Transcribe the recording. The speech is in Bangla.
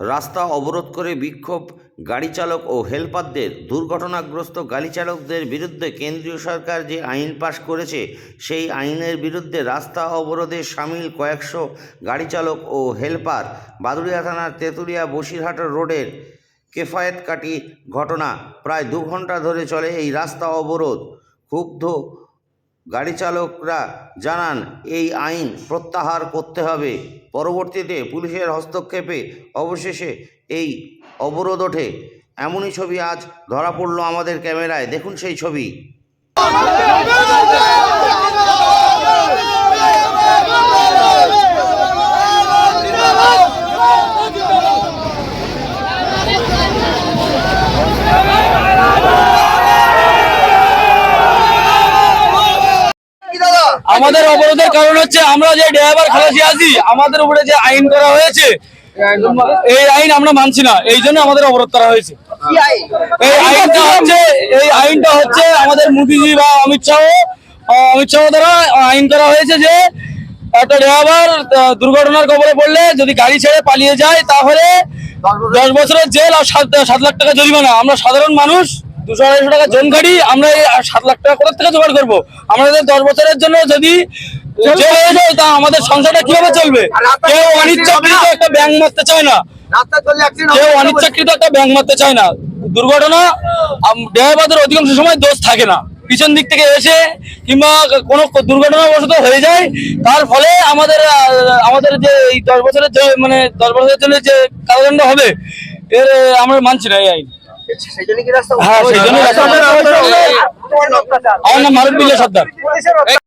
রাস্তা অবরোধ করে বিক্ষোভ গাড়ি চালক ও হেলপারদের দুর্ঘটনাগ্রস্ত গাড়ি চালকদের বিরুদ্ধে কেন্দ্রীয় সরকার যে আইন পাশ করেছে, সেই আইনের বিরুদ্ধে রাস্তা অবরোধে সামিল কয়েকশো গাড়ি চালক ও হেলপার বাদুড়িয়া থানার তেঁতুলিয়া বসিরহাট রোডের কেফায়েতকাটি ঘটনা প্রায় দু ঘণ্টা ধরে চলে এই রাস্তা অবরোধ। ক্ষুব্ধ গাড়ি চালকরা জানান, এই আইন প্রত্যাহার করতে হবে। পরবর্তীতে পুলিশের হস্তক্ষেপে অবশেষে এই অবরোধ ওঠে। এমনই ছবি আজ ধরা পড়ল আমাদের ক্যামেরায়। দেখুন সেই ছবি। আমাদের অবরোধের কারণ হচ্ছে আমরা যে ড্রাইভার খালাসি আছি আমাদের উপরে যে আইন করা হয়েছে এই আইন আমরা মানছি না এই জন্য আমাদের অবরোধ করা হয়েছে। এই আইনটা হচ্ছে এই আইনটা হচ্ছে আমাদের মোদিজি বা অমিত শাহ অমিত শাহ দ্বারা আইন করা হয়েছে যে একটা ড্রাইভার দুর্ঘটনার কবলে পড়লে যদি গাড়ি ছেড়ে পালিয়ে যায় তাহলে দশ বছরের জেল আর সাত সাত লাখ টাকা জরিমানা। আমরা সাধারণ মানুষ দুশো আড়াইশো টাকা জন গাড়ি আমরা এই সাত লাখ টাকা কোথা থেকে জোগাড় করব? আমাদের দশ বছরের জন্য যদি জেল হয়ে যায় তা আমাদের সংসারটা কীভাবে চলবে? কেউ অনিচ্ছাকৃত একটা ব্যাংক মারতে চায় না। কেউ অনিচ্ছাকৃত একটা ব্যাংক মারতে চায় না। দুর্ঘটনা ড্রাইভারদের অধিকাংশ সময় দোষ থাকে না। পিছন দিক থেকে এসে কিংবা কোনো দুর্ঘটনাবশত হয়ে যায় তার ফলে আমাদের আমাদের যে এই দশ বছরের মানে দশ বছরের জন্য যে কারাদণ্ড হবে এর আমরা মানছি না এই আইন। হ্যাঁ সেই জন্য রাস্তা আমার নাম মারুফ বিল্লা সর্দার